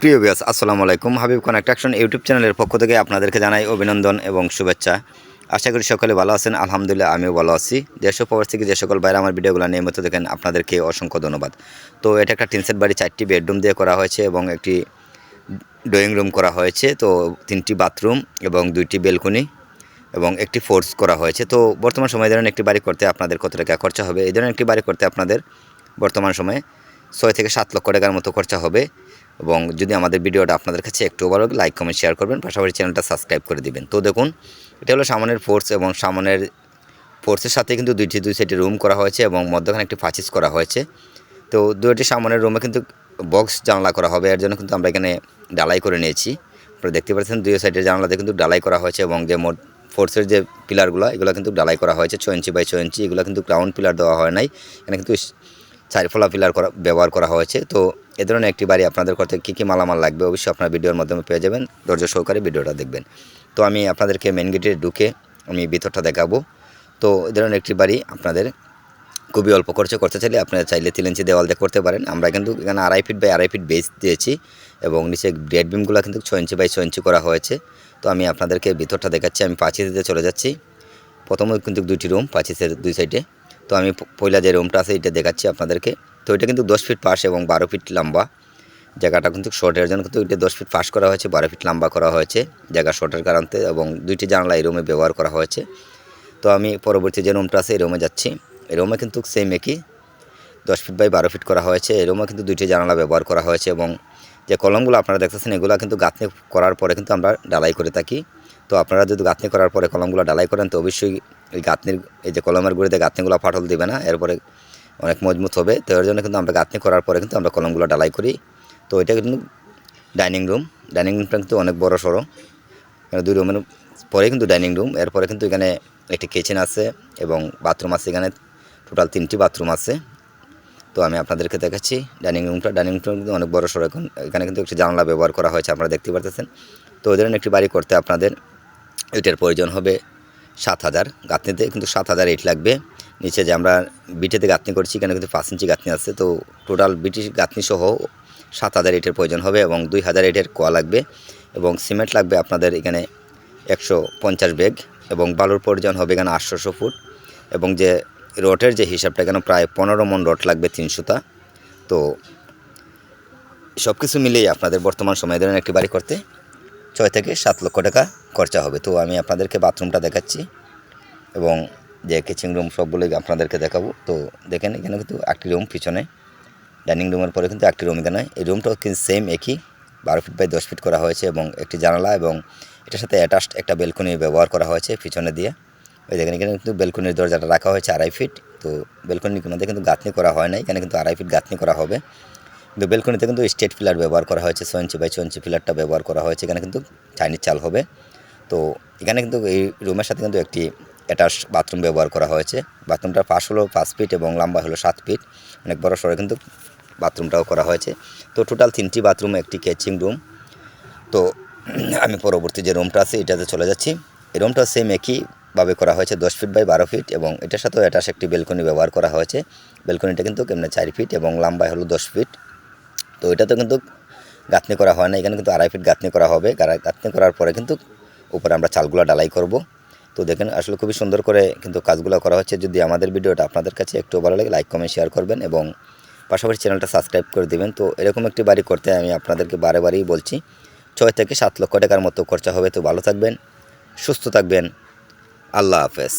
প্রিয় বিয়াস আসসালামু আলাইকুম। হাবিব কনেকট্রাকশন ইউটিউব চ্যানেলের পক্ষ থেকে আপনাদেরকে জানাই অভিনন্দন এবং শুভেচ্ছা। আশা করি সকলে ভালো আছেন, আলহামদুলিল্লাহ আমিও ভালো আছি। দেশ প্রবাস থেকে যে সকল বাইরে আমার ভিডিওগুলো নিয়মিত দেখেন, আপনাদেরকে অসংখ্য ধন্যবাদ। তো এটা একটা টিনসেট বাড়ি, চারটি বেডরুম দিয়ে করা হয়েছে এবং একটি ড্রয়িং রুম করা হয়েছে। তো তিনটি বাথরুম এবং দুইটি বেলকনি এবং একটি ফোর্স করা হয়েছে। তো বর্তমান সময় এই ধরনের একটি বাড়ি করতে আপনাদের কত টাকা খরচা হবে? এই ধরনের একটি বাড়ি করতে আপনাদের বর্তমান সময়ে ছয় থেকে সাত লক্ষ টাকার মতো খরচা হবে। এবং যদি আমাদের ভিডিওটা আপনাদের কাছে একটু ভালো লাইক কমেন্ট শেয়ার করবেন। পাশাপাশি চ্যানেলটা সাবস্ক্রাইব করে দিবেন। তো দেখুন, এটা হলো সামনের ফোর্স এবং সামনের ফোর্সের সাথে কিন্তু দুইটি, দুই সাইডে রুম করা হয়েছে এবং মধ্যখানে একটি ফাঁচিস করা হয়েছে। তো দুইটি সামনের রুমে কিন্তু বক্স জানলা করা হবে। এর জন্য কিন্তু আমরা এখানে ডালাই করে নিয়েছি। আপনারা দেখতে পাচ্ছেন, দুই সাইডের জানলাতে কিন্তু ডালাই করা হয়েছে এবং যে মোট ফোর্সের যে পিলারগুলো এগুলো কিন্তু ডালাই করা হয়েছে। ছয় ইঞ্চি বাই ছয় ইঞ্চি, এগুলো কিন্তু গ্রাউন্ড পিলার দেওয়া হয় নাই। এখানে কিন্তু চারিফলা পিলার করা, ব্যবহার করা হয়েছে। তো এ ধরনের একটি বাড়ি আপনাদের করতে কী কী মালামাল লাগবে অবশ্যই আপনার ভিডিওর মাধ্যমে পেয়ে যাবেন। ধৈর্য সহকারে ভিডিওটা দেখবেন। তো আমি আপনাদেরকে মেন গেটে ঢুকে আমি ভিতরটা দেখাবো। তো এ ধরনের একটি বাড়ি আপনাদের খুবই অল্প খরচে করতে চাইলে আপনারা চাইলে তিন ইঞ্চি দেওয়াল দিয়ে করতে পারেন। আমরা কিন্তু এখানে আড়াই ফিট বাই আড়াই ফিট বেস দিয়েছি এবং নিচে গ্রেড বিমগুলো কিন্তু ছয় ইঞ্চি বাই ছয় ইঞ্চি করা হয়েছে। তো আমি আপনাদেরকে ভিতরটা দেখাচ্ছি। আমি পাঁচিতে চলে যাচ্ছি। প্রথমে কিন্তু দুইটি রুম পাঁচিসের দুই সাইডে তো আমি পয়লা যে রুমটা আছে, এটা দেখাচ্ছি আপনাদেরকে। তো এটা কিন্তু দশ ফিট পাশ এবং বারো ফিট লম্বা। জায়গাটা কিন্তু শর্টের জন্য কিন্তু এটা দশ ফিট পাশ করা হয়েছে, বারো ফিট লম্বা করা হয়েছে। জায়গা শর্টের কারণে এবং দুইটি জানলা এই রুমে ব্যবহার করা হয়েছে। তো আমি পরবর্তী যে রুমটা আছে, এই রুমে যাচ্ছি। এই রুমে কিন্তু সেম একই। দশ ফিট বাই বারো ফিট করা হয়েছে। এই রুমে কিন্তু দুইটি জানালা ব্যবহার করা হয়েছে এবং যে কলমগুলো আপনারা দেখতেছেন, এগুলো কিন্তু গাঁথনি করার পরে কিন্তু আমরা ডালাই করে থাকি। তো আপনারা যদি গাঁথনি করার পরে কলমগুলো ডালাই করেন, তো অবশ্যই এই গাঁথনির, এই যে কলমের গুঁড়িতে গাঁথনিগুলো ফাটল দিবে না, এরপরে অনেক মজবুত হবে। তো এর জন্য কিন্তু আমরা গাঁথনি করার পরে কিন্তু আমরা কলমগুলো ডালাই করি। তো এটা কিন্তু ডাইনিং রুম। ডাইনিং রুমটা কিন্তু অনেক বড় সড়ো। দুই রুমের পরে কিন্তু ডাইনিং রুম। এরপরে কিন্তু এখানে একটি কিচেন আছে এবং বাথরুম আছে এখানে। টোটাল তিনটি বাথরুম আছে। তো আমি আপনাদেরকে দেখাচ্ছি ডাইনিং রুমটা। ডাইনিং রুমটা কিন্তু অনেক বড় সড়ো। এখন এখানে কিন্তু একটি জানলা ব্যবহার করা হয়েছে, আপনারা দেখতে পাচ্ছেন তো ওই ধরনের একটি বাড়ি করতে আপনাদের। ইটের প্রয়োজন হবে সাত হাজার গাঁথনিতে, কিন্তু সাত হাজার ইট লাগবে। নিচে যে আমরা বিটেতে গাঁথনি করছি, এখানে কিন্তু পাঁচ ইঞ্চি গাঁথনি আছে, তো টোটাল বিটি গাঁথনি সহ সাত হাজার ইটের প্রয়োজন হবে এবং দুই হাজার ইটের কোয়া লাগবে এবং সিমেন্ট লাগবে আপনাদের এখানে একশো পঞ্চাশ বেগ এবং বালুর প্রয়োজন হবে এখানে আটশোশো ফুট এবং যে রটের যে হিসাবটা, এখানে প্রায় পনেরো মন রড লাগবে তিনশোটা তো সব কিছু মিলিয়ে আপনাদের বর্তমান সময় ধরেন একটি বাড়ি করতে ছয় থেকে সাত লক্ষ টাকা খরচা হবে। তো আমি আপনাদেরকে বাথরুমটা দেখাচ্ছি এবং যে কিচেন রুম সবগুলোই আপনাদেরকে দেখাবো। তো দেখেন, এখানে কিন্তু একটি রুম পিছনে ডাইনিং রুমের পরে কিন্তু একটি রুম এখানে। এই রুমটাও কিন্তু সেম একই, বারো ফিট বাই দশ ফিট করা হয়েছে এবং একটি জানালা এবং এটার সাথে অ্যাটাচড একটা বেলকনি ব্যবহার করা হয়েছে পিছনে দিয়ে। ওই দেখেন, এখানে কিন্তু বেলকনির দরজাটা রাখা হয়েছে আড়াই ফিট তো বেলকনির মধ্যে কিন্তু গাঁথনি করা হয় না এখানে কিন্তু আড়াই ফিট গাঁথনি করা হবে। কিন্তু বেলকনিতে কিন্তু স্টেট পিলার ব্যবহার করা হয়েছে, ছয় ইঞ্চি বাই ছয় ইঞ্চি পিলারটা ব্যবহার করা হয়েছে, এখানে কিন্তু চাইনিজ চাল হবে। তো এখানে কিন্তু এই রুমের সাথে কিন্তু একটি অ্যাটাচ বাথরুম ব্যবহার করা হয়েছে। বাথরুমটার পাশ হলো পাঁচ ফিট এবং লম্বা হলো সাত ফিট অনেক বড় সড়ো কিন্তু বাথরুমটাও করা হয়েছে। তো টোটাল তিনটি বাথরুম একটি কেচিং রুম তো আমি পরবর্তী যে রুমটা আছে, এটাতে চলে যাচ্ছি। এই রুমটা সেম একইভাবে করা হয়েছে, দশ ফিট বাই বারো ফিট এবং এটার সাথেও অ্যাটাচ একটি বেলকনি ব্যবহার করা হয়েছে। বেলকনিটা কিন্তু কেমনে চার ফিট এবং লম্বায় হলো দশ ফিট তো এটাতে কিন্তু গাঁথনি করা হয় না। এখানে কিন্তু আড়াই ফিট গাঁথনি করা হবে। গাঁথনি করার পরে কিন্তু উপরে আমরা চালগুলো ডালাই করব। তো দেখেন আসলে খুবই সুন্দর করে কিন্তু কাজগুলো করা হচ্ছে। যদি আমাদের ভিডিওটা আপনাদের কাছে একটু ভালো লাগে, লাইক, কমেন্ট, শেয়ার করবেন এবং পাশাপাশি চ্যানেলটা সাবস্ক্রাইব করে দিবেন। তো এরকম একটি বাড়ি করতে আমি আপনাদেরকে বারে বারেই বলছি, ছয় থেকে সাত লক্ষ টাকার মতো খরচা হবে। তো ভালো থাকবেন, সুস্থ থাকবেন। আল্লাহ হাফেজ।